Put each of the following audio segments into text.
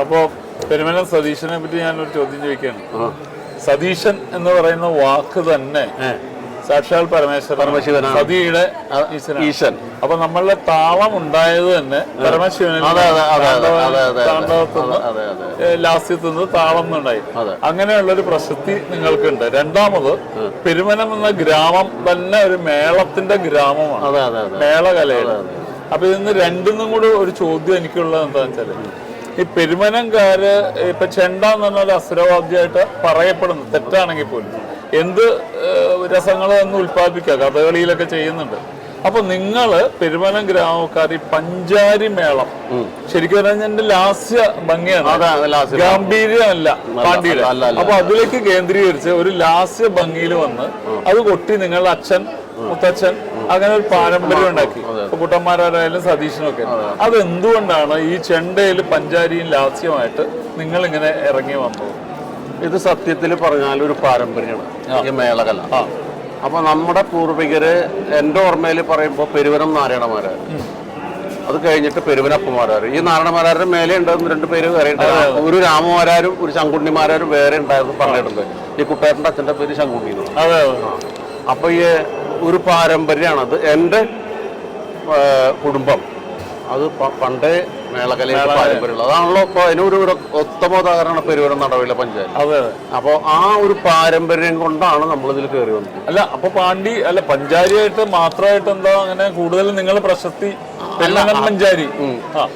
അപ്പോ പെരുമലം സതീശനെ പറ്റി ഞാനൊരു ചോദ്യം ചോദിക്കുകയാണ്. സതീശൻ എന്ന് പറയുന്ന വാക്ക് തന്നെ സാക്ഷാൽ പരമേശ്വരൻ. സതിയുടെ ഈശ്വരൻ. ഈശൻ അപ്പൊ നമ്മളുടെ താളം ഉണ്ടായത് തന്നെ പരമശിവനിൽ ലാസ്യത്തിൽ നിന്ന് താളം എന്നുണ്ടായി അങ്ങനെയുള്ള ഒരു പ്രശസ്തി നിങ്ങൾക്കുണ്ട്. രണ്ടാമത് പെരുമനം എന്ന ഗ്രാമം തന്നെ ഒരു മേളത്തിന്റെ ഗ്രാമമാണ്. മേളകലയാണ് അപ്പൊ ഇതിന്ന് രണ്ടിന്നും കൂടെ ഒരു ചോദ്യം എനിക്കുള്ളത് എന്താണെന്ന് വെച്ചാൽ ഈ പെരുമനംകാര് ഇപ്പൊ ചെണ്ട എന്ന് പറഞ്ഞാൽ ഒരു അസുരവാദ്യമായിട്ട് പറയപ്പെടുന്നു തെറ്റാണെങ്കിൽ പോലും. എന്ത് രസങ്ങൾ ഒന്ന് ഉൽപ്പാദിപ്പിക്കുക കഥകളിയിലൊക്കെ ചെയ്യുന്നുണ്ട്. അപ്പൊ നിങ്ങൾ പെരുമനം ഗ്രാമക്കാർ ഈ പഞ്ചാരി മേളം. ശരിക്കും പറഞ്ഞാൽ ലാസ്യ ഭംഗിയാണ്. ഗാംഭീര്യമല്ല അല്ല, അപ്പൊ അതിലേക്ക് കേന്ദ്രീകരിച്ച് ഒരു ലാസ്യ ഭംഗിയിൽ വന്ന് അത് കൊട്ടി നിങ്ങളുടെ അച്ഛൻ മുത്തച്ഛൻ അങ്ങനെ ഒരു പാരമ്പര്യം ഉണ്ടാക്കി. കുട്ടന്മാരായാലും സതീശനൊക്കെ അത് എന്തുകൊണ്ടാണ് ഈ ചെണ്ടയിൽ പഞ്ചാരിയും ലാസ്യമായിട്ട് നിങ്ങൾ ഇങ്ങനെ ഇറങ്ങി വന്നത്? ഇത് സത്യത്തിൽ പറഞ്ഞാൽ ഒരു പാരമ്പര്യമാണ്. ഈ മേളകല. അപ്പൊ നമ്മുടെ പൂർവികര് എന്റെ ഓർമ്മയിൽ പറയുമ്പോൾ പെരുവനം നാരായണമാര അത് കഴിഞ്ഞിട്ട് പെരുവനപ്പമാരാർ ഈ നാരായണമാരാരുടെ മേലെ ഉണ്ടായിരുന്നു രണ്ട് പേര് വേറെ ഉണ്ടായിരുന്നു ഒരു രാമമാരാരും ഒരു ശങ്കുണ്ണിമാരാരും വേറെ ഉണ്ടായിരുന്നു പറഞ്ഞിട്ടുണ്ട്. ഈ കുട്ടേട്ടന്റെ അച്ഛന്റെ പേര് ശങ്കുണ്ണി അപ്പൊ ഈ ഒരു പാരമ്പര്യമാണത്. എന്റെ കുടുംബം. അത് പണ്ടേ മേളകലയുടെ പാരമ്പര്യമുള്ളത്. അതാണല്ലോ ഇപ്പൊ അതിനൊരു ഒരു ഉത്തമ പെരുവരം നടവിലെ പഞ്ചായത്ത്. അതെ അതെ. അപ്പോൾ ആ ഒരു പാരമ്പര്യം കൊണ്ടാണ് നമ്മൾ ഇതിൽ കയറി വന്നത്. അല്ല അപ്പൊ പാണ്ഡി അല്ല പഞ്ചാരിയായിട്ട് മാത്രമായിട്ട് എന്താ അങ്ങനെ കൂടുതൽ നിങ്ങൾ പ്രശസ്തി പഞ്ചാരി?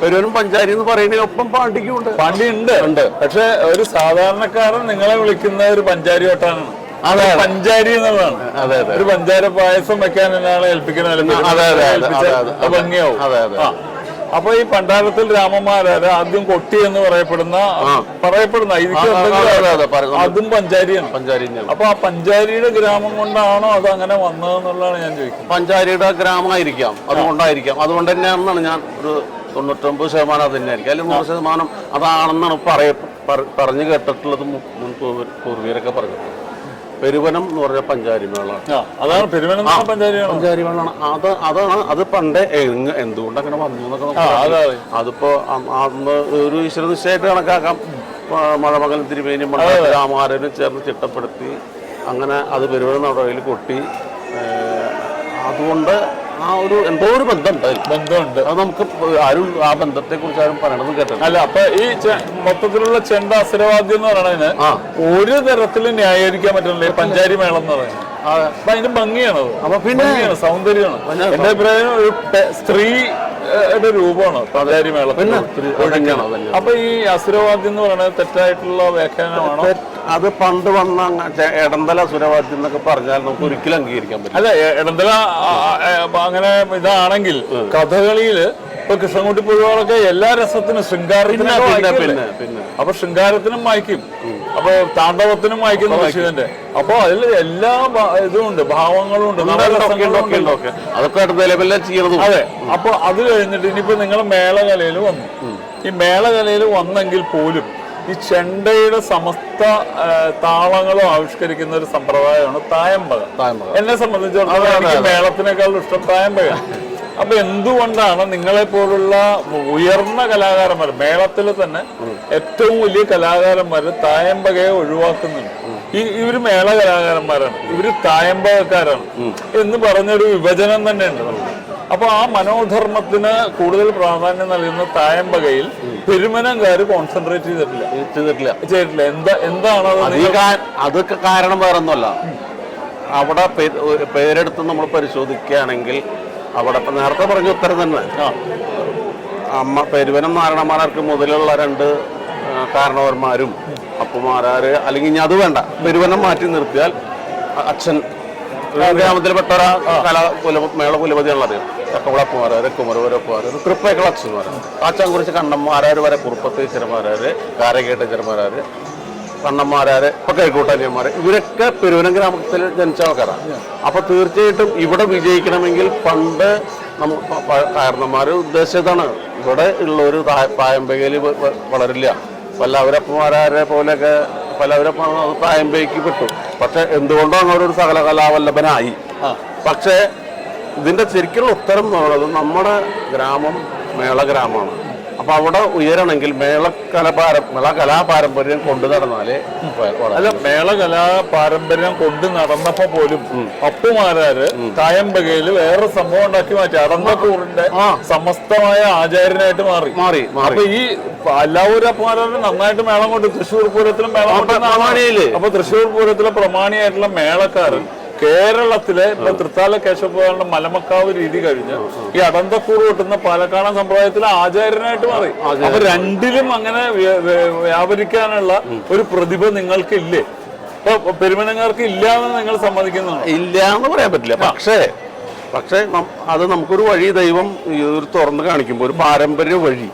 പെരുവരും പഞ്ചാരി എന്ന് പറയുന്നതിനൊപ്പം പാണ്ടിക്കും ഉണ്ട്. പാണ്ഡി ഉണ്ട്. ഉണ്ട്. പക്ഷെ ഒരു സാധാരണക്കാരൻ നിങ്ങളെ വിളിക്കുന്ന ഒരു പഞ്ചാരി വട്ടാണ്. പഞ്ചാരി എന്നുള്ളതാണ്. അതെ അതെ ഒരു പഞ്ചാര പായസം വെക്കാൻ ഒരാളെ ഏൽപ്പിക്കുന്ന അതെ, അതെ. ഭംഗിയാവും. അതെ, അതെ. അപ്പൊ ഈ പണ്ടാരത്തിൽ രാമന്മാരായ ആദ്യം കൊട്ടി എന്ന് പറയപ്പെടുന്ന പറയപ്പെടുന്ന അതെ, പഞ്ചാരിയാണ്. പഞ്ചാരി അപ്പൊ ആ പഞ്ചാരിയുടെ ഗ്രാമം കൊണ്ടാണോ അത് അങ്ങനെ വന്നതെന്നുള്ളതാണ് ഞാൻ ചോദിക്കുന്നത്. പഞ്ചാരിയുടെ ഗ്രാമമായിരിക്കാം അതുകൊണ്ടായിരിക്കാം. അതുകൊണ്ട് തന്നെയാണെന്നാണ് ഞാൻ ഒരു തൊണ്ണൂറ്റൊമ്പത് ശതമാനം അത് തന്നെയായിരിക്കും. അല്ലെങ്കിൽ നൂറ് ശതമാനം അതാണെന്നാണ് പറയ പറഞ്ഞു കേട്ടിട്ടുള്ളത് മുൻ പൂർവീരൊക്കെ പറഞ്ഞത്. പെരുവനം എന്ന് പറഞ്ഞ പഞ്ചാരി മേളാണ് ആ അതാണ് പെരുവനം പഞ്ചാരി മേളാണ് അത് അതാണ് അത് പണ്ടേ എന്തുകൊണ്ട് അങ്ങനെ വന്നു എന്നൊക്കെ അതിപ്പോ അന്ന് ഒരു ഈശ്വര നിശ്ചയമായിട്ട് കണക്കാക്കാം. മഴമകൻ തിരുമേനി രാമാരനും ചേർന്ന് ചിട്ടപ്പെടുത്തി അങ്ങനെ അത് പെരുവനം നടയിൽ കൊട്ടി. അതുകൊണ്ട് ആ ഒരു എന്തോ ഒരു ബന്ധമുണ്ട് അതിൽ. ബന്ധമുണ്ട് അത് നമുക്ക് ആരും ആ ബന്ധത്തെ കുറിച്ച് ആരും പറയണത് കേട്ടില്ല അല്ല അപ്പൊ ഈ ചെ- മൊത്തത്തിലുള്ള ചെണ്ട അസുരവാദ്യം എന്ന് പറയണതിന് ആ. ഒരു തരത്തിൽ ന്യായീകരിക്കാൻ പറ്റുന്നില്ല ഈ പഞ്ചാരി മേളം എന്ന് പറയുന്നത് അപ്പൊ അതിന്റെ ഭംഗിയാണ്. അപ്പൊ പിന്നെ ഭംഗിയാണ് സൗന്ദര്യമാണ് എന്റെ അഭിപ്രായം ഒരു പെ- സ്ത്രീയുടെ രൂപമാണ്. പഞ്ചാരി മേള അപ്പൊ ഈ അസുരവാദ്യം എന്ന് പറയുന്നത് തെറ്റായിട്ടുള്ള വ്യാഖ്യാനമാണോ? അത് പണ്ട് വന്ന ഇടന്തല ചെ- എടന്തല സുരവാദ്യം എന്നൊക്കെ പറഞ്ഞാൽ നമുക്ക് ഒരിക്കലും അംഗീകരിക്കാൻ പറ്റില്ല. അല്ല ഇടന്തല അങ്ങനെ ഇതാണെങ്കിൽ കഥകളിയിൽ ഇപ്പൊ കൃഷ്ണൻകുട്ടി പുഴുവാളൊക്കെ എല്ലാ രസത്തിനും ശൃംഗാരത്തിനും അപ്പൊ ശൃംഗാരത്തിനും വായിക്കും. അപ്പൊ താണ്ഡവത്തിനും വായിക്കുന്നു ശിവന്റെ അപ്പൊ അതിൽ എല്ലാ ഇതും ഉണ്ട് ഭാവങ്ങളും ഉണ്ട് അതൊക്കെ ചെയ്യണതും. അതെ അപ്പൊ അത് കഴിഞ്ഞിട്ട് ഇനിയിപ്പോ നിങ്ങൾ മേളകലയിൽ വന്നു. ഈ മേളകലയിൽ വന്നെങ്കിൽ പോലും ഈ ചെണ്ടയുടെ സമസ്ത താളങ്ങളും ആവിഷ്കരിക്കുന്ന ഒരു സമ്പ്രദായമാണ് തായമ്പക. എന്നെ സംബന്ധിച്ചിടത്തോളം എനിക്ക് മേളത്തിനേക്കാൾ ഇഷ്ടം തായമ്പക അപ്പൊ എന്തുകൊണ്ടാണ് നിങ്ങളെ പോലുള്ള ഉയർന്ന കലാകാരന്മാർ മേളത്തിൽ തന്നെ ഏറ്റവും വലിയ കലാകാരന്മാർ തായമ്പകയെ ഒഴിവാക്കുന്നുണ്ട്. ഈ ഇവർ മേള കലാകാരന്മാരാണ് ഇവർ തായമ്പകക്കാരാണ് എന്ന് പറഞ്ഞൊരു വിഭജനം തന്നെ ഉണ്ട് അപ്പൊ ആ മനോധർമ്മത്തിന് കൂടുതൽ പ്രാധാന്യം നൽകുന്ന തായമ്പകയിൽ പെരുമനംകാര് കോൺസെൻട്രേറ്റ് ചെയ്തിട്ടില്ല. ചെയ്തിട്ടില്ല. ചെയ്തിട്ടില്ല. എന്താ എന്താണ് അതൊക്കെ കാരണം വേറെ ഒന്നുമല്ല അവിടെ പേരെടുത്ത് നമ്മൾ പരിശോധിക്കുകയാണെങ്കിൽ അവിടെ ഇപ്പൊ നേരത്തെ പറഞ്ഞ ഉത്തരം തന്നെ. അമ്മ പെരുവനം നാരായണമാരാർക്ക് മുതലുള്ള രണ്ട് കാരണവന്മാരും അപ്പുമാരാര് അല്ലെങ്കിൽ ഇനി അത് വേണ്ട. പെരുവനം മാറ്റി നിർത്തിയാൽ അച്ഛൻ ഗ്രാമത്തിൽപ്പെട്ട ഒരാ കല കുല മേള കുലപതിയാണല്ലോ അറിയാം ചക്കവളപ്പുമാരാര് കുമരവരപ്പുമാരാര് തൃപ്പേക്കള അച്ഛന്മാരാര്. അച്ഛൻ കുറിച്ച് കണ്ണന്മാരാര് വരെ കുറുപ്പത്തേശ്വരന്മാരാര് കാരകേട്ടച്ചരന്മാരാര് കണ്ണന്മാരാര് ഇപ്പൊ കൈക്കൂട്ടാനിയന്മാര് ഇവരൊക്കെ പെരുവനം ഗ്രാമത്തിൽ ജനിച്ച ആൾക്കാരാണ് അപ്പൊ തീർച്ചയായിട്ടും ഇവിടെ വിജയിക്കണമെങ്കിൽ പണ്ട് കാരണന്മാര് ഉദ്ദേശിച്ചതാണ്. ഇവിടെ ഉള്ളൊരു പായമ്പകയിൽ വളരില്ല. പല്ലവരപ്പന്മാരെ പോലെയൊക്കെ പലവരപ്പ പായമ്പയ്ക്ക് പെട്ടു. പക്ഷെ എന്തുകൊണ്ടോ അങ്ങനെ ഒരു സകല കലാവല്ലഭനായി. പക്ഷേ ഇതിന്റെ ശരിക്കുള്ള ഉത്തരം എന്ന് പറയുന്നത് നമ്മുടെ ഗ്രാമം മേള ഗ്രാമമാണ്. അപ്പൊ അവിടെ ഉയരണമെങ്കിൽ മേള കലാപാരം മേള കലാപാരമ്പര്യം കൊണ്ടു നടന്നാലേ അല്ല മേള കലാ പാരമ്പര്യം കൊണ്ട് നടന്നപ്പോ പോലും അപ്പുമാരാര് തായമ്പകയിൽ വേറെ സംഭവം ഉണ്ടാക്കി മാറ്റി. അടന്നക്കൂറിന്റെ. സമസ്തമായ ആചാര്യനായിട്ട് മാറി. മാറി അപ്പൊ ഈ എല്ലാവരും അപ്പുമാരാരും നന്നായിട്ട് മേളം കൊണ്ട് തൃശ്ശൂർ പൂരത്തിലും മേളം. അപ്പൊ തൃശ്ശൂർ പൂരത്തിലെ പ്രമാണിയായിട്ടുള്ള മേളക്കാരൻ കേരളത്തിലെ ഇപ്പൊ തൃത്താല കേശവന്റെ മലമക്കാവ് രീതി കഴിഞ്ഞ് ഈ അടന്തക്കൂർ കൊട്ടുന്ന പാലക്കാടൻ സമ്പ്രദായത്തിലെ ആചാര്യനായിട്ട് മാറി. അപ്പൊ രണ്ടിലും അങ്ങനെ വ്യ- വ്യ- വ്യാപരിക്കാനുള്ള ഒരു പ്രതിഭ നിങ്ങൾക്ക് ഇല്ലേ ഇപ്പൊ പെരുമനങ്ങാർക്ക് ഇല്ല എന്ന് നിങ്ങൾ സമ്മതിക്കുന്നതാണ് ഇല്ല എന്ന് പറയാൻ പറ്റില്ല. പക്ഷേ പക്ഷേ അത് നമുക്കൊരു വഴി ദൈവം ഒരു തുറന്ന് കാണിക്കുമ്പോൾ ഒരു പാരമ്പര്യ വഴി.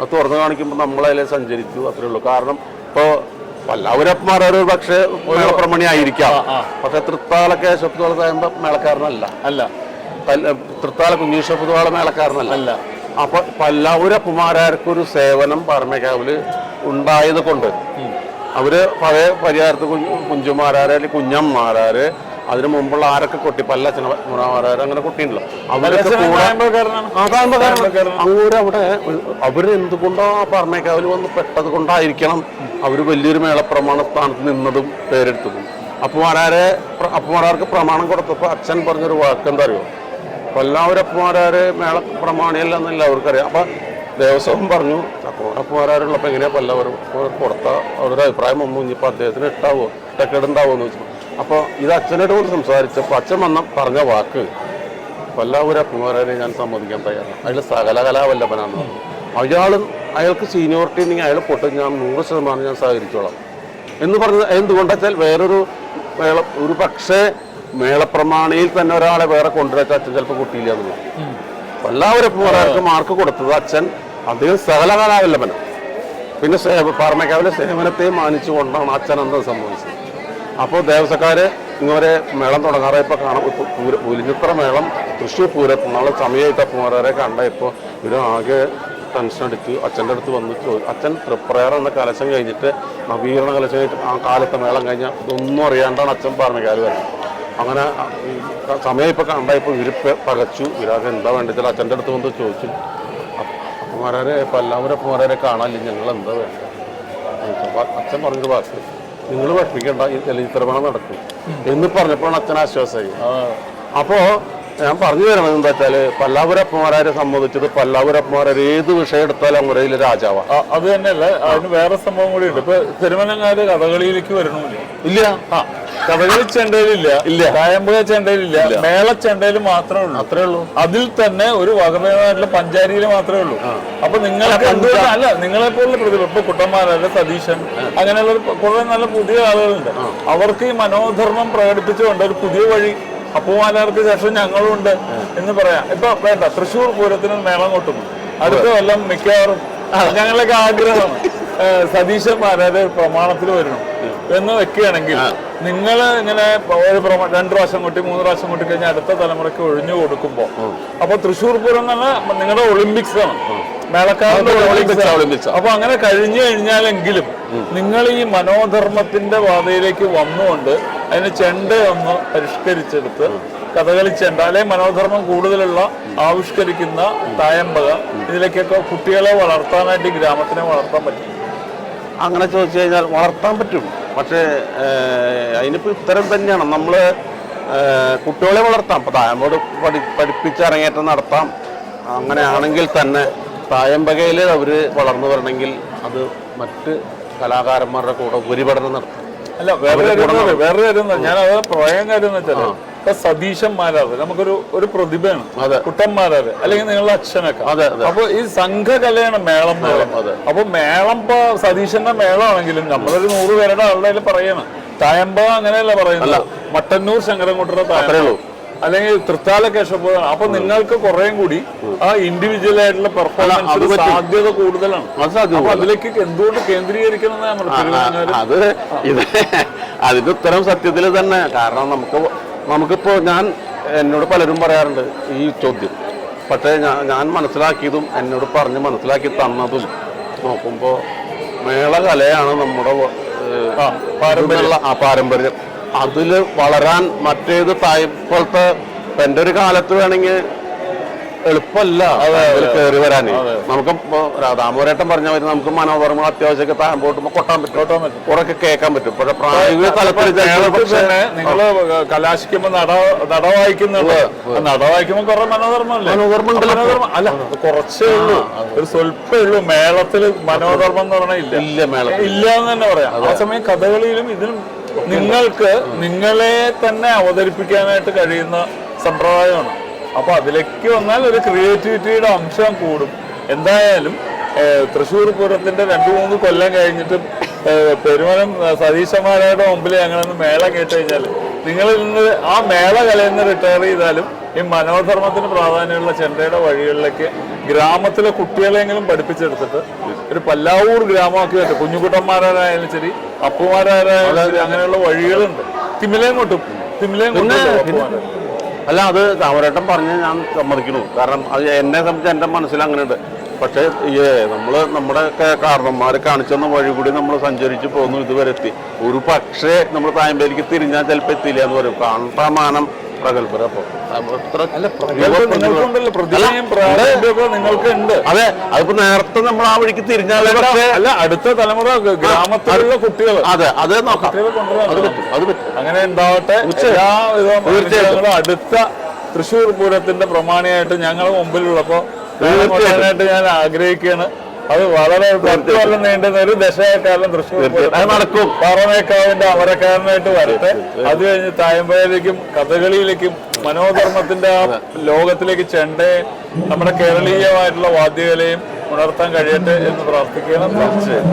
അത് തുറന്ന് കാണിക്കുമ്പോൾ നമ്മളതിലെ സഞ്ചരിച്ചു അത്രേ ഉള്ളൂ. കാരണം ഇപ്പോൾ പല്ലാവരപ്പന്മാരൊരു പക്ഷേ മേളപ്രമണി ആയിരിക്കാം. പക്ഷെ തൃത്താല കേശപ്പുതോള പറയുമ്പോൾ മേളക്കാരനല്ല. അല്ല. തൃത്താല കുഞ്ഞീശപ്പുതോള മേളക്കാരനല്ല. അല്ല. അപ്പൊ പല്ലവരപ്പന്മാരാർക്കൊരു സേവനം പറമേക്കാവിൽ ഉണ്ടായത് കൊണ്ട് അവർ പഴയ പരിഹാരത്ത് കുഞ്ചുമാരാര് അല്ലെങ്കിൽ കുഞ്ഞന്മാരാര് അതിനു മുമ്പുള്ള ആരൊക്കെ കൊട്ടി പല്ലച്ചനമാരാര് അങ്ങനെ കൊട്ടിയുണ്ടല്ലോ. അവരൊക്കെ കൂടെ. അങ്ങോട്ട് അവിടെ അവർ എന്തുകൊണ്ടോ ആ പറമേക്കാവിൽ വന്ന് പെട്ടത് കൊണ്ടായിരിക്കണം അവർ വലിയൊരു മേളപ്രമാണ സ്ഥാനത്ത് നിന്നതും പേരെടുത്തതും. അപ്പുമാരാരെ അപ്പുമാരാർക്ക് പ്രമാണം കൊടുത്തപ്പോൾ അച്ഛൻ പറഞ്ഞൊരു വാക്ക് എന്താ അറിയോ എല്ലാവരും അപ്പുമാരാര് മേള പ്രമാണിയല്ല എന്നല്ല അവർക്കറിയാം. അപ്പം ദേവസ്വം പറഞ്ഞു അപ്പമാരാരുള്ളപ്പോൾ എങ്ങനെയാ പല്ലവർ കൊടുത്ത അവരുടെ അഭിപ്രായം ഒന്നും ഇനിയിപ്പോൾ അദ്ദേഹത്തിന് ഇട്ടാവോ? ഇട്ടക്കേടുണ്ടാവോ എന്ന് വെച്ചു അപ്പോൾ ഇത് അച്ഛനോട് കൊണ്ട് സംസാരിച്ചപ്പോൾ അച്ഛൻ വന്ന പറഞ്ഞ വാക്ക് പല്ലാവൂര കുമാരനെ ഞാൻ സമ്മതിക്കാൻ തയ്യാറാണ്. അതിൽ സകല അയാൾ അയാൾക്ക് സീനിയോറിറ്റി ഉണ്ടെങ്കിൽ അയാൾ പൊട്ട്. ഞാൻ നൂറ് ശതമാനം ഞാൻ സഹകരിച്ചോളാം. എന്ന് പറഞ്ഞ എന്തുകൊണ്ടെച്ചാൽ വേറൊരു മേള ഒരു പക്ഷേ മേളപ്രമാണിയിൽ തന്നെ ഒരാളെ വേറെ കൊണ്ടുവച്ച അച്ഛൻ ചിലപ്പോൾ കുട്ടിയില്ല എന്നുള്ളത് എല്ലാവരും ഒരാൾക്ക് മാർക്ക് കൊടുത്തത് അച്ഛൻ അദ്ദേഹം സകല കലാവല്ലഭനം പിന്നെ സേവ പറമേക്കാവിലെ സേവനത്തെ മാനിച്ചുകൊണ്ടാണ് അച്ഛൻ അന്ന് സംഭവിച്ചത്. അപ്പോൾ ദേവസ്വക്കാര് ഇങ്ങനെ മേളം തുടങ്ങാറായപ്പോൾ കാണാം. ഇപ്പോൾ പൂര പുലിഞ്ഞിത്ര മേളം തൃശ്ശൂർ പൂരത്തിനുള്ള നാളെ സമയമായിട്ട് വരെ കണ്ട ഇപ്പോൾ ഇവർ ആകെ ടെൻഷൻ അടിച്ചു അച്ഛന്റെ അടുത്ത് വന്ന് ചോദിച്ചു അച്ഛൻ പ്രിപ്പയർ എന്ന കലശം കഴിഞ്ഞിട്ട് നവീകരണ കലശം കഴിഞ്ഞിട്ട് ആ കാലത്തെ മേളം കഴിഞ്ഞാൽ ഇതൊന്നും അറിയാണ്ടാണ് അച്ഛൻ പറഞ്ഞ കാര്യം അങ്ങനെ സമയം ഇപ്പോൾ കണ്ടായപ്പോൾ ഇവർ പകച്ചു. ഇവരാകെ എന്താ വേണ്ടത് അച്ഛന്റെ അടുത്ത് വന്ന് ചോദിച്ചു. അപ്പുമാരെ ഇപ്പം എല്ലാവരും അപ്പുമാരെ കാണാനില്ല. ഞങ്ങൾ എന്താ വേണ്ടത് അച്ഛൻ പറഞ്ഞൊരു വാക്ക്. നിങ്ങൾ വിഷമിക്കേണ്ട ഈ ചലച്ചിത്രമേള നടക്കും. എന്ന് പറഞ്ഞപ്പോഴാണ് അച്ഛൻ ആശ്വാസമായി ആ. ഞാൻ പറഞ്ഞു തരണത് എന്താ വെച്ചാൽ പല്ലാപുരപ്പന്മാരെ സംബന്ധിച്ചത് പല്ലാപുരപ്പന്മാരെ ഏത് വിഷയം എടുത്താലും അങ്ങരയിലെ രാജാവാ. അത് തന്നെയല്ല അതിന് വേറെ സംഭവം കൂടി ഉണ്ട്. ഇപ്പൊ തിരുമലങ്ങാര് കഥകളിയിലേക്ക് വരണമില്ല ഇല്ല. കഥകളി ചെണ്ടയിലില്ല. ഇല്ല. കായമ്പക ചെണ്ടയിലില്ല. മേള ചെണ്ടയിൽ മാത്രമേ ഉള്ളൂ. അത്രേ ഉള്ളൂ. അതിൽ തന്നെ ഒരു വകഭേദമായിട്ടുള്ള പഞ്ചാരിയിൽ മാത്രമേ ഉള്ളൂ. അപ്പൊ നിങ്ങളെ അല്ല നിങ്ങളെ പോലുള്ള പ്രതിഭ ഇപ്പൊ കുട്ടന്മാരല്ല സതീശൻ അങ്ങനെയുള്ള കുറെ നല്ല പുതിയ ആളുകളുണ്ട്. അവർക്ക് ഈ മനോധർമ്മം പ്രകടിപ്പിച്ചുകൊണ്ട് ഒരു പുതിയ വഴി അപ്പുമാലാർക്ക് ശേഷം ഞങ്ങളുണ്ട് എന്ന് പറയാം. ഇപ്പൊ വേണ്ട തൃശ്ശൂർ പൂരത്തിന് മേളം കൊട്ടും. അടുത്ത കൊല്ലം മിക്കവാറും ഞങ്ങളൊക്കെ ആഗ്രഹമാണ് ഏഹ് സതീശന്മാരെ പ്രമാണത്തിൽ വരണം എന്ന് വെക്കുകയാണെങ്കിൽ നിങ്ങൾ ഇങ്ങനെ ഒരു പ്രമാ രണ്ടു പ്രാവശ്യം കൂട്ടി മൂന്ന് പ്രാവശ്യം കൂട്ടി കഴിഞ്ഞാൽ അടുത്ത തലമുറയ്ക്ക് ഒഴിഞ്ഞു കൊടുക്കുമ്പോൾ അപ്പൊ തൃശ്ശൂർ പൂരം എന്ന് പറഞ്ഞാൽ നിങ്ങളുടെ ഒളിമ്പിക്സ് ആണ്. മേളക്കാരുടെ ഒളിമ്പിക്സ്. അപ്പൊ അങ്ങനെ കഴിഞ്ഞു കഴിഞ്ഞാലെങ്കിലും നിങ്ങൾ ഈ മനോധർമ്മത്തിന്റെ പാതയിലേക്ക് വന്നുകൊണ്ട് അതിന് ചെണ്ട ഒന്ന് പരിഷ്കരിച്ചെടുത്ത് കഥകളി ചെണ്ട അല്ലെങ്കിൽ മനോധർമ്മം കൂടുതലുള്ള ആവിഷ്കരിക്കുന്ന തായമ്പക ഇതിലേക്കൊക്കെ കുട്ടികളെ വളർത്താനായിട്ട് ഗ്രാമത്തിനെ വളർത്താൻ പറ്റും. അങ്ങനെ ചോദിച്ചു കഴിഞ്ഞാൽ വളർത്താൻ പറ്റും. പക്ഷേ അതിനിപ്പോൾ അതിനിപ്പോ ഉത്തരം തന്നെയാണ്. നമ്മൾ കുട്ടികളെ വളർത്താം. ഇപ്പൊ തായമ്പോട് പഠി പഠിപ്പിച്ച് അരങ്ങേറ്റം നടത്താം. അങ്ങനെയാണെങ്കിൽ തന്നെ തായമ്പകയിൽ അവർ വളർന്നു വരണമെങ്കിൽ അത് മറ്റ് കലാകാരന്മാരുടെ കൂടെ ഉപരിപഠനം നടത്തും. അല്ല വേറെ കാര്യം വേറെ കാര്യം പ്രയം ഞാൻ അത് പറയാൻ കാര്യം എന്ന് വെച്ചാൽ ഇപ്പൊ സതീശന്മാരാണ് നമുക്കൊരു ഒരു പ്രതിഭയാണ്. കുട്ടന്മാരാണ് അല്ലെങ്കിൽ നിങ്ങളുടെ അച്ഛനൊക്കെ. അപ്പൊ ഈ സംഘകലയാണ് മേളം മേളം പറയുന്നത്. അതെ. അപ്പൊ മേളം ഇപ്പൊ സതീശന്റെ മേളമാണെങ്കിലും നമ്മളൊരു നൂറ് പേരുടെ ആളുടെ പറയണം. തായമ്പ അങ്ങനെയല്ല പറയുന്നത്. മട്ടന്നൂർ ശങ്കരൻകുട്ടരുടെ അത്രേ തായമ്പ അല്ലെങ്കിൽ തൃത്താല കേശവ അപ്പൊ നിങ്ങൾക്ക് കുറേയും കൂടി ആ ഇൻഡിവിജ്വൽ ആയിട്ടുള്ള പെർഫോമൻസ്. സാധ്യത കൂടുതലാണ്. അത് അതിലേക്ക് എന്തുകൊണ്ട് കേന്ദ്രീകരിക്കണം അത് ഇത് അതിന്റെ ഉത്തരം സത്യത്തിൽ തന്നെ. കാരണം നമുക്ക് നമുക്കിപ്പോ ഞാൻ എന്നോട് പലരും പറയാറുണ്ട് ഈ ചോദ്യം പക്ഷേ ഞാൻ ഞാൻ മനസ്സിലാക്കിയതും എന്നോട് പറഞ്ഞ് മനസ്സിലാക്കി തന്നതും നോക്കുമ്പോൾ മേളകലയാണ് നമ്മുടെ പാരമ്പര്യമുള്ള ആ, പാരമ്പര്യം. അതിൽ വളരാൻ മറ്റേത് തായ്പോലത്തെ എന്റെ ഒരു കാലത്ത് വേണമെങ്കിൽ എളുപ്പമല്ല. അവർ കയറി വരാൻ നമുക്ക് ദാമോരേട്ടൻ പറഞ്ഞ മാതിരി നമുക്ക് മനോധർമ്മ അത്യാവശ്യമൊക്കെ താമ്പോട്ട് കൊട്ടാൻ പറ്റും. കുറെയൊക്കെ കേൾക്കാൻ പറ്റും. പക്ഷെ പ്രായോഗിക തലത്തിൽ നിങ്ങൾ കലാശിക്കുമ്പോ നട നട വായിക്കുന്നുണ്ട്. നട വായിക്കുമ്പോ കുറെ മനോധർമ്മല്ലേ മനോധർമ്മം. അല്ല കുറച്ചേ ഉള്ളൂ. ഒരു സ്വല്പേ ഉള്ളൂ. മേളത്തിൽ മനോധർമ്മം എന്ന് പറഞ്ഞാൽ ഇല്ല. ഇല്ല മേള ഇല്ല. എന്ന് തന്നെ പറയാം. ആ സമയം കഥകളിയിലും ഇതിലും നിങ്ങൾക്ക് നിങ്ങളെ തന്നെ അവതരിപ്പിക്കാനായിട്ട് കഴിയുന്ന സമ്പ്രദായമാണ്. അപ്പൊ അതിലേക്ക് വന്നാൽ ഒരു ക്രിയേറ്റിവിറ്റിയുടെ അംശം കൂടും. എന്തായാലും തൃശ്ശൂർ പൂരത്തിന്റെ രണ്ടു മൂന്ന് കൊല്ലം കഴിഞ്ഞിട്ട് പെരുമനം സതീശന്മാരുടെ മുമ്പിൽ ഞങ്ങളൊന്ന് മേള കേട്ട് കഴിഞ്ഞാൽ നിങ്ങളിൽ നിന്ന് ആ മേള കലയിൽ നിന്ന് റിട്ടയർ ചെയ്താലും ഈ മനോധർമ്മത്തിന് പ്രാധാന്യമുള്ള ചെണ്ടയുടെ വഴികളിലേക്ക് ഗ്രാമത്തിലെ കുട്ടികളെങ്കിലും പഠിപ്പിച്ചെടുത്തിട്ട് ഒരു പല്ലാവൂർ ഗ്രാമമാക്കി വെച്ചു കുഞ്ഞുകുട്ടന്മാരായാലും ശരി അപ്പുമാരായാലും ശരി അങ്ങനെയുള്ള വഴികളുണ്ട്. തിമിലയും കൊട്ടും തിമിലയും കൊട്ടും. അല്ല അത് താമരേട്ടൻ പറഞ്ഞ് ഞാൻ സമ്മതിക്കുന്നു. കാരണം അത് എന്നെ സംബന്ധിച്ച് എന്റെ മനസ്സിൽ അങ്ങനെയുണ്ട്. പക്ഷേ നമ്മൾ നമ്മുടെ കാരണന്മാർ കാണിച്ചെന്ന വഴി കൂടി നമ്മൾ സഞ്ചരിച്ച് പോകുന്നു ഇതുവരെ എത്തി. ഒരു പക്ഷേ നമ്മൾ തായമ്പേലിക്ക് തിരിഞ്ഞാൽ ചിലപ്പോൾ എത്തിയില്ല എന്ന് പറയും. പ്രഗത്ഭര നിങ്ങൾക്ക് ഉണ്ട്. അതെ അതിപ്പോ നേരത്തെ നമ്മൾ ആ വഴിക്ക് തിരിഞ്ഞാൽ പക്ഷേ അല്ല അടുത്ത തലമുറ ഗ്രാമത്തിലുള്ള കുട്ടികൾ അതെ അത് നോക്കാം. കുട്ടികളെ അത് പറ്റും അത് പറ്റും. അങ്ങനെ ഉണ്ടാവട്ടെ. അടുത്ത തൃശ്ശൂർ പൂരത്തിന്റെ പ്രമാണിയായിട്ട് ഞങ്ങൾ മുമ്പിലുള്ളപ്പോ തീർച്ചയായിട്ടും. ഞാൻ ആഗ്രഹിക്കുകയാണ്. അത് വളരെ പത്ത് കൊല്ലം നീണ്ടുന്ന ഒരു ദശകാലം തൃശ്ശൂർ അത് നടക്കും. പറമേക്കാവിന്റെ അമരക്കാരനായിട്ട് വരട്ടെ. അത് കഴിഞ്ഞ് തായമ്പയിലേക്കും കഥകളിയിലേക്കും മനോധർമ്മത്തിന്റെ ആ ലോകത്തിലേക്ക് ചെണ്ടയെ നമ്മുടെ കേരളീയമായിട്ടുള്ള വാദ്യകലയും ഉണർത്താൻ കഴിയട്ടെ എന്ന് പ്രാർത്ഥിക്കുകയാണ്. തീർച്ചയായും